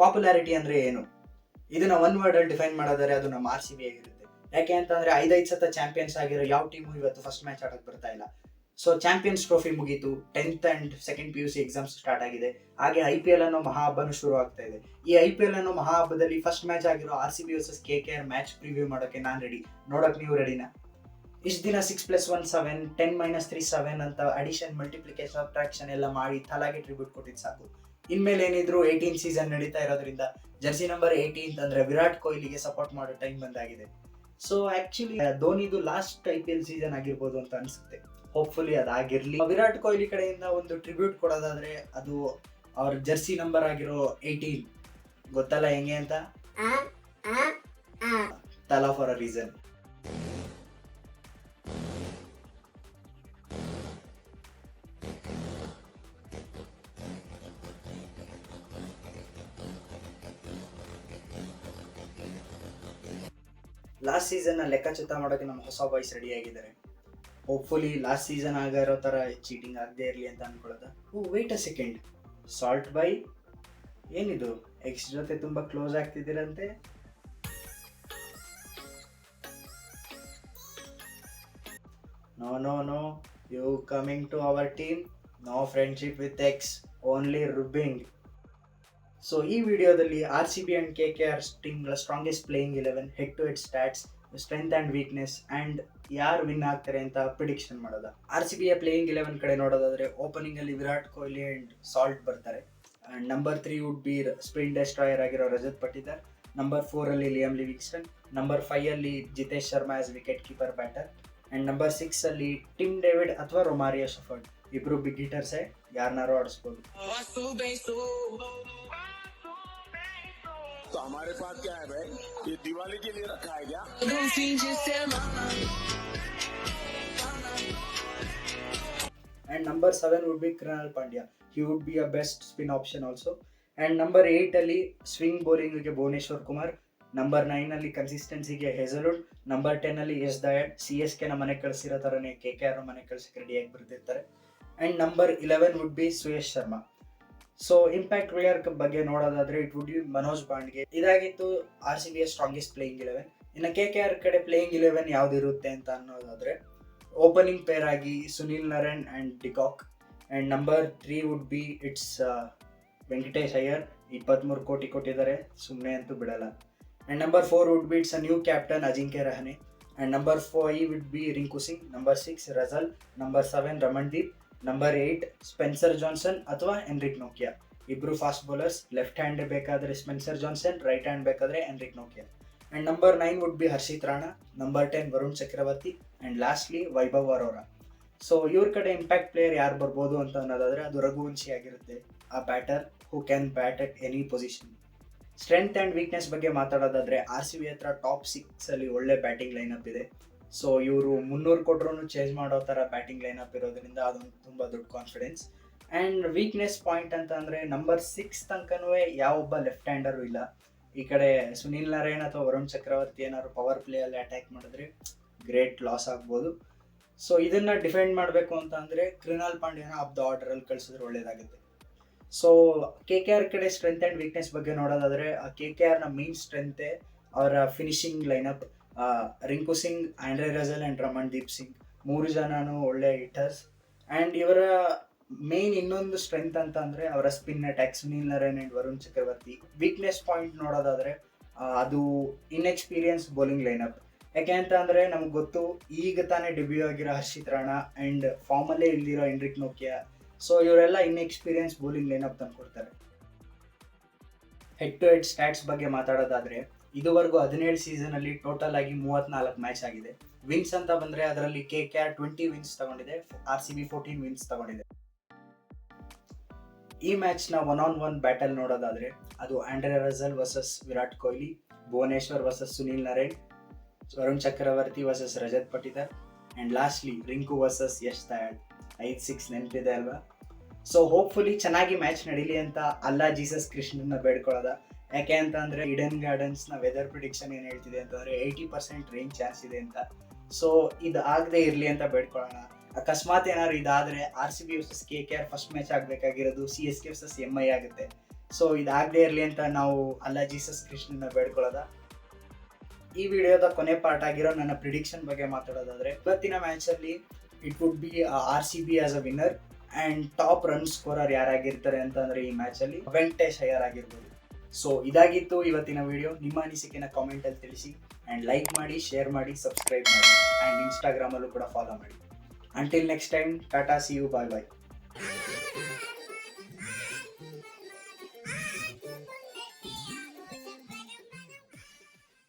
Popularity ಅಂದ್ರೆ ಏನು? ಇದನ್ನ ಒನ್ ವರ್ಡ್ ಅಲ್ಲಿ ಡಿಫೈನ್ ಮಾಡೋದಾದ್ರೆ ಅದು ನಮ್ಮ ಆರ್ ಸಿ ಬಿ ಆಗಿರುತ್ತೆ. ಯಾಕೆ ಅಂತಂದ್ರೆ ಐದೈದು ಸತ ಚಾಂಪಿಯನ್ಸ್ ಆಗಿರೋ ಯಾವ ಟೀಮು ಇವತ್ತು ಫಸ್ಟ್ ಮ್ಯಾಚ್ ಆಡೋಕ್ ಬರ್ತಾ ಇಲ್ಲ. ಸೊ ಚಾಂಪಿಯನ್ಸ್ ಟ್ರೋಫಿ ಮುಗೀತು. Tenth and second P U C exams start ಆಗಿದೆ. ಹಾಗೆ ಐ ಪಿ ಎಲ್ ಅನ್ನೋ ಮಹಾ ಹಬ್ಬನೂ ಶುರು ಆಗ್ತಾ ಇದೆ. ಈ ಐ ಪಿ ಎಲ್ ಅನ್ನೋ ಮಹಾ ಹಬ್ಬದಲ್ಲಿ ಫಸ್ಟ್ ಮ್ಯಾಚ್ ಆಗಿರೋ R C B versus K K R match preview ಮಾಡೋಕೆ ನಾನು ರೆಡಿ ನೋಡಕ್ ನೀವು ರೆಡಿನಾ ಇಷ್ಟು ದಿನ six plus one seven ten minus three seven ಅಂತ ಅಡಿಷನ್ ಮಲ್ಟಿಪ್ಲಿಕೇಶನ್ ಅಟ್ರಾಕ್ಷನ್ ಎಲ್ಲ ಮಾಡಿ ತಲಾಗೆ ಟ್ರಿಬ್ಯೂಟ್ ಕೊಟ್ಟಿದ್ದು ಸಾಕು. ಇನ್ಮೇಲೆ ಏನಿದ್ರು ಏಯ್ಟೀನ್ ಸೀಸನ್ ನಡೀತಾ ಇರೋದ್ರಿಂದ ಜರ್ಸಿ ನಂಬರ್ ಏಯ್ಟೀನ್ ಅಂದ್ರೆ ವಿರಾಟ್ ಕೊಹ್ಲಿಗೆ ಸಪೋರ್ಟ್ ಮಾಡೋ ಟೈಮ್ ಬಂದಾಗಿದೆ. So actually ಧೋನಿದು last I P L season ಆಗಿರ್ಬೋದು ಅಂತ ಅನ್ಸುತ್ತೆ. ಹೋಪ್ಫುಲಿ ಅದಾಗಿರ್ಲಿ. ವಿರಾಟ್ ಕೊಹ್ಲಿ ಕಡೆಯಿಂದ ಒಂದು ಟ್ರಿಬ್ಯೂಟ್ ಕೊಡೋದಾದ್ರೆ ಅದು ಅವ್ರ ಜರ್ಸಿ ನಂಬರ್ ಆಗಿರೋ ಏಯ್ಟೀನ್ ಗೊತ್ತಲ್ಲ ಹೆಂಗೆ ಅಂತ? Thala for a reason last season ಲೆಕ್ಕಾಚಾರ ಮಾಡೋಕೆ ನಮ್ಮ ಹೊಸ ಬಾಯ್ಸ್ ರೆಡಿ ಆಗಿದ್ದಾರೆ. ಹೋಪ್ಫುಲಿ ಲಾಸ್ಟ್ ಸೀಸನ್ ಆಗಿರೋ ಥರ ಚೀಟಿಂಗ್ ಆಗದೆ ಇರಲಿ ಅಂತ ಅನ್ಕೊಳ್ಳೋದ. Oh wait a second Salt by ಏನಿದು? ಎಕ್ಸ್ ಜೊತೆ ತುಂಬ close ಆಗ್ತಿದ್ದೀರಂತೆ? No no no you coming to our team no friendship with ex only rubbing so ಈ ವಿಡಿಯೋದಲ್ಲಿ R C B and K K R ಟೀಮ್ಗಳ strongest playing eleven head to head stats strength and weakness and ಯಾರು win ಆಗ್ತಾರೆ ಅಂತ prediction ಮಾಡೋದ. R C ಬಿಯ playing eleven ಕಡೆ ನೋಡೋದಾದ್ರೆ opening ಅಲ್ಲಿ ವಿರಾಟ್ ಕೊಹ್ಲಿ ಅಂಡ್ ಸಾಲ್ಟ್ ಬರ್ತಾರೆ. And number three would be spin destroyer ಆಗಿರೋ ರಜತ್ ಪಟ್ಟಿದಾರ್. ನಂಬರ್ ಫೋರ್ ಅಲ್ಲಿ ಲಿಯಮ್ ಲಿವಿಕ್ಸನ್ ನಂಬರ್ ಫೈವ್ ಅಲ್ಲಿ Jitesh Sharma as wicket keeper batter and number ಸಿಕ್ಸಲ್ಲಿ Tim David ಅಥವಾ ರೊಮಾರಿಯೋ ಸಫರ್ಡ್ ಇಬ್ರು ಬಿಗ್ ಹಿಟರ್ಸೇ ಯಾರನ್ನಾರು ಆಡಿಸ್ಬೋದು. तो हमारे पास क्या है भाई ये दिवाली के लिए रखा है क्या and number 7 would be Krunal Pandya. He would be a best spin option also. And number 8 ಅಲ್ಲಿ swing ಬೌಲಿಂಗ್ಗೆ Bhuvneshwar Kumar number nine ಅಲ್ಲಿ ಕನ್ಸಿಸ್ಟೆನ್ಸಿಗೆ ಹೆಸಲ್ವುಡ್ ನಂಬರ್ ಟೆನ್ ಅಲ್ಲಿ ಎಸ್ ದಯಾಡ್ ಸಿ ಎಸ್ ಕೆ ನ ಮನೆ ಕಳಿಸಿರೋ ತರನೇ ಕೆ ಕೆ ಆರ್ ಮನೆ ಕಳ್ಸಕ್ಕೆ ರೆಡಿಯಾಗಿ ಬರ್ತಿರ್ತಾರೆ and number eleven would be Suyash Sharma so impact player ಬಗ್ಗೆ ನೋಡೋದಾದ್ರೆ ಇಟ್ ವುಡ್ ಯು ಮನೋಜ್ ಪಾಂಡ್ಗೆ ಇದಾಗಿತ್ತು R C B strongest playing eleven ಇನ್ನು ಕೆ ಕೆ ಆರ್ ಕಡೆ ಪ್ಲೇಯಿಂಗ್ ಇಲೆವೆನ್ ಯಾವ್ದಿರುತ್ತೆ ಅಂತ ಅನ್ನೋದಾದ್ರೆ ಓಪನಿಂಗ್ ಪೇರ್ ಆಗಿ Sunil Narine and de Kock and number three would be it's Venkatesh Iyer ಇಪ್ಪತ್ತ್ಮೂರು ಕೋಟಿ ಕೊಟ್ಟಿದ್ದಾರೆ ಸುಮ್ಮನೆ ಅಂತೂ ಬಿಡಲ್ಲ. And number four would be it's a new captain Ajinkya Rahane and number five would be Rinku Singh number six Russell number seven Ramandeep number eight Spencer Johnson ಅಥವಾ Anrich ನೋಕಿಯಾ ಇಬ್ರು fast bowlers left hand ಬೇಕಾದ್ರೆ Spencer Johnson right hand ಬೇಕಾದ್ರೆ Anrich Nokia and number nine would be Harshit Rana number ten Varun Chakravarthy and lastly Vaibhav Arora so ಇವ್ರ ಕಡೆ impact player ಯಾರು ಬರ್ಬೋದು ಅಂತ ಅನ್ನೋದಾದ್ರೆ ಅದು ರಘುವಂಶಿ ಆಗಿರುತ್ತೆ. A batter who can bat at any position strength and weakness ಬಗ್ಗೆ ಮಾತಾಡೋದಾದ್ರೆ ಆರ್ ಸಿ ಬಿ ಹತ್ರ ಟಾಪ್ ಸಿಕ್ಸಲ್ಲಿ ಒಳ್ಳೆ ಬ್ಯಾಟಿಂಗ್ ಲೈನಪ್ ಇದೆ. ಸೊ ಇವರು ಮುನ್ನೂರು ಕೊಟ್ರೂ ಚೇಂಜ್ ಮಾಡೋ ಥರ ಬ್ಯಾಟಿಂಗ್ ಲೈನಪ್ ಇರೋದ್ರಿಂದ ಅದೊಂದು ತುಂಬ ದೊಡ್ಡ ಕಾನ್ಫಿಡೆನ್ಸ್ ಆ್ಯಂಡ್ ವೀಕ್ನೆಸ್ ಪಾಯಿಂಟ್ ಅಂತ ಅಂದರೆ ನಂಬರ್ ಸಿಕ್ಸ್ ತನಕನೂ ಯಾವೊಬ್ಬ ಲೆಫ್ಟ್ ಹ್ಯಾಂಡರು ಇಲ್ಲ. ಈ ಕಡೆ ಸುನೀಲ್ ನಾರಾಯಣ್ ಅಥವಾ ವರುಣ್ ಚಕ್ರವರ್ತಿ ಏನಾದ್ರು ಪವರ್ ಪ್ಲೇಯಲ್ಲಿ ಅಟ್ಯಾಕ್ ಮಾಡಿದ್ರೆ ಗ್ರೇಟ್ ಲಾಸ್ ಆಗ್ಬೋದು. ಸೊ ಇದನ್ನ ಡಿಫೆಂಡ್ ಮಾಡಬೇಕು ಅಂತ ಅಂದರೆ ಕೃಣಾಲ್ ಪಾಂಡ್ಯನ ಆಫ್ ದ ಆರ್ಡರಲ್ಲಿ ಕಳಿಸಿದ್ರೆ ಒಳ್ಳೇದಾಗುತ್ತೆ. ಸೊ ಕೆ ಕೆ ಆರ್ ಕಡೆ ಸ್ಟ್ರೆಂತ್ ಆ್ಯಂಡ್ ವೀಕ್ನೆಸ್ ಬಗ್ಗೆ ನೋಡೋದಾದ್ರೆ ಕೆ ಕೆ ಆರ್ನ ಮೇನ್ ಸ್ಟ್ರೆಂತೆ ಅವರ finishing lineup Rinku Singh, Andre Russell and Ramandeep Singh. ಮೂರು ಜನನು ಒಳ್ಳೆ ಹಿಟರ್ಸ್ ಆ್ಯಂಡ್ ಇವರ ಮೇನ್ ಇನ್ನೊಂದು ಸ್ಟ್ರೆಂತ್ ಅಂತ ಅಂದರೆ ಅವರ spin attack Sunil Narine and Varun Chakravarthy. Weakness point ನೋಡೋದಾದ್ರೆ ಅದು ಇನ್ಎಕ್ಸ್ಪೀರಿಯನ್ಸ್ ಬೌಲಿಂಗ್ ಲೈನಪ್ ಯಾಕೆ ಅಂತ ಅಂದರೆ ನಮ್ಗೆ ಗೊತ್ತು, ಈಗ ತಾನೇ ಡೆಬ್ಯೂ ಆಗಿರೋ ಹರ್ಷಿತ್ ರಾಣಾ ಆ್ಯಂಡ್ ಫಾರ್ಮಲ್ಲೇ ಇಲ್ದಿರೋ ಎಂಡ್ರಿಕ್ ನೋಕಿಯಾ ಸೊ ಇವರೆಲ್ಲ ಇನ್ಎಕ್ಸ್ಪೀರಿಯನ್ಸ್ ಬೌಲಿಂಗ್ ಲೈನಪ್ ತಂದು ಕೊಡ್ತಾರೆ ಹೆಡ್ ಟು ಹೆಡ್ ಸ್ಟ್ಯಾಟ್ಸ್ ಬಗ್ಗೆ ಮಾತಾಡೋದಾದ್ರೆ ಇದುವರೆಗೂ ಹದಿನೇಳು ಸೀಸನ್ ಅಲ್ಲಿ ಟೋಟಲ್ ಆಗಿ ಮೂವತ್ನಾಲ್ಕು ಮ್ಯಾಚ್ ಆಗಿದೆ. ವಿನ್ಸ್ ಅಂತ ಬಂದ್ರೆ ಅದರಲ್ಲಿ K K R twenty wins ತಗೊಂಡಿದೆ R C B fourteen wins ತಗೊಂಡಿದೆ. ಈ ಮ್ಯಾಚ್ನ ಒನ್ ಆನ್ ಒನ್ ಬ್ಯಾಟಲ್ ನೋಡೋದಾದ್ರೆ ಅದು Andre Russell versus Virat Kohli, Bhuvneshwar versus Sunil Narine Varun Chakravarthy versus Rajat Patidar and lastly Rinku versus Yash Dayal ಐದ್ six ನೆನಪಿದೆ ಅಲ್ವಾ? So hopefully ಚೆನ್ನಾಗಿ match ನಡೀಲಿ ಅಂತ ಅಲ್ಲಾ ಜೀಸಸ್ ಕೃಷ್ಣನ್ನ ಬೇಡ್ಕೊಳ್ಳೋದ? ಯಾಕೆ ಅಂತ ಅಂದ್ರೆ ಇಡನ್ ಗಾರ್ಡನ್ಸ್ನ ವೆದರ್ ಪ್ರಿಡಿಕ್ಷನ್ ಏನ್ ಹೇಳ್ತಿದೆ ಅಂತಂದ್ರೆ ಏಯ್ಟಿ ಪರ್ಸೆಂಟ್ ರೇಂಜ್ ಚಾನ್ಸ್ ಇದೆ ಅಂತ. ಸೊ ಇದು ಆಗದೆ ಇರ್ಲಿ ಅಂತ ಬೇಡ್ಕೊಳ್ಳೋಣ. ಅಕಸ್ಮಾತ್ ಏನಾದ್ರು ಇದಾದ್ರೆ R C B versus K K R first match ಆಗ್ಬೇಕಾಗಿರೋದು C S K versus M I ಆಗುತ್ತೆ. ಸೊ ಇದಾಗದೇ ಇರಲಿ ಅಂತ ನಾವು ಅಲ್ಲ ಜೀಸಸ್ ಕೃಷ್ಣನ ಬೇಡ್ಕೊಳ್ಳೋದ. ಈ ವಿಡಿಯೋದ ಕೊನೆ ಪಾರ್ಟ್ ಆಗಿರೋ ನನ್ನ ಪ್ರಿಡಿಕ್ಷನ್ ಬಗ್ಗೆ ಮಾತಾಡೋದಾದ್ರೆ, ಇವತ್ತಿನ ಮ್ಯಾಚಲ್ಲಿ it would be R C B as a winner and top run scorer ಯಾರಾಗಿರ್ತಾರೆ ಅಂತಂದ್ರೆ ಈ ಮ್ಯಾಚಲ್ಲಿ ವೆಂಕಟೇಶ್ ಅಯ್ಯರ್ ಆಗಿರ್ಬೋದು. ಸೊ ಇದಾಗಿತ್ತು ಇವತ್ತಿನ ವಿಡಿಯೋ ನಿಮ್ಮ ಅನಿಸಿಕೆನ ಕಾಮೆಂಟಲ್ಲಿ ತಿಳಿಸಿ ಅಂಡ್ ಲೈಕ್ ಮಾಡಿ ಶೇರ್ ಮಾಡಿ ಸಬ್ಸ್ಕ್ರೈಬ್ ಮಾಡಿ. ಆ್ಯಂಡ್ ಇನ್ಸ್ಟಾಗ್ರಾಮಲ್ಲೂ ಕೂಡ ಫಾಲೋ ಮಾಡಿ. Until next time tata see you bye bye